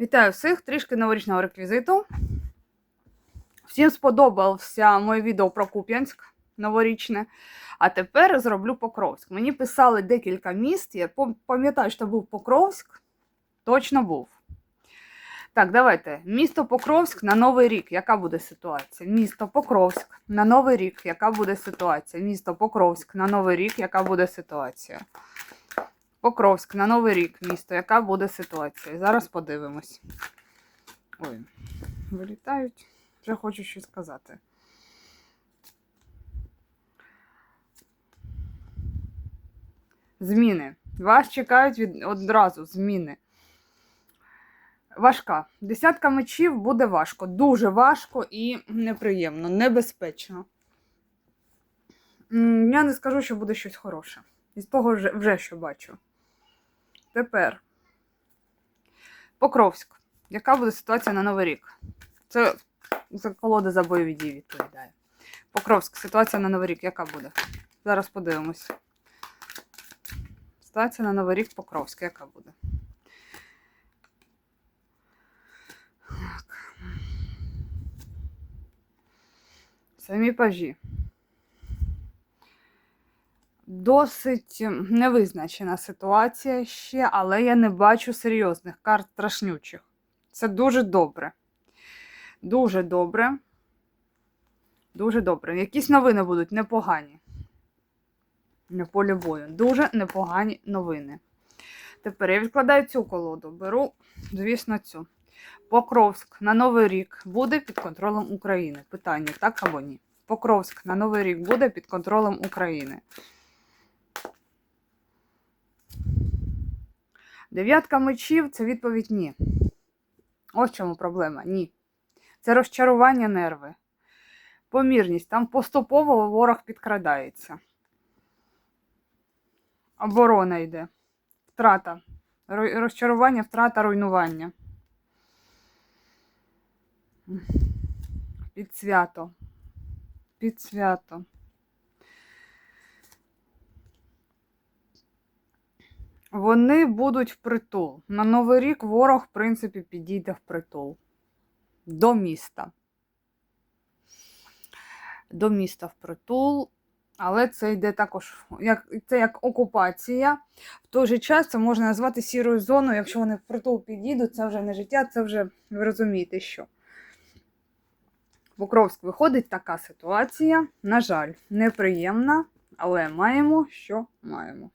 Вітаю всіх! Трішки новорічного реквізиту. Всім сподобався моє відео про Куп'янськ новорічне. А тепер зроблю Покровськ. Мені писали декілька міст. Я пам'ятаю, що був Покровськ. Точно був. Так, давайте. Місто Покровськ на Новий рік. Яка буде ситуація? Місто Покровськ на Новий рік. Яка буде ситуація? Місто Покровськ на Новий рік. Яка буде ситуація? Покровськ на Новий рік, місто. Яка буде ситуація? Зараз подивимось. Ой, вилітають. Вже хочу щось сказати. Зміни. Вас чекають від... одразу зміни. Важка. Десятка мечів буде важко. Дуже важко і неприємно, небезпечно. Я не скажу, що буде щось хороше. Із того вже, що бачу. Тепер. Покровськ. Яка буде ситуація на Новий рік? Це колода за бойові дії відповідає. Покровськ, ситуація на Новий рік, яка буде? Зараз подивимось. Ситуація на Новий рік Покровська, яка буде? Так. Самі пажі. Досить ем, невизначена ситуація ще, але я не бачу серйозних карт страшнючих. Це дуже добре. Дуже добре. Дуже добре. Якісь новини будуть непогані. На полі бою. Дуже непогані новини. Тепер я відкладаю цю колоду. Беру, звісно, цю. Покровськ на Новий рік буде під контролем України. Питання, так або ні? Покровськ на Новий рік буде під контролем України. Дев'ятка мечів це відповідь ні. Ось чому проблема. Ні. Це розчарування нерви. Помірність. Там поступово ворог підкрадається. Оборона йде. Втрата. Розчарування, втрата, руйнування. Під свято. Під свято. Вони будуть впритул. На Новий рік ворог, в принципі, підійде впритул. До міста. До міста впритул. Але це йде також як, це як окупація. В той же час це можна назвати сірою зоною. Якщо вони впритул підійдуть, це вже не життя, це вже ви розумієте, що. Покровськ виходить така ситуація. На жаль, неприємна, але маємо, що маємо.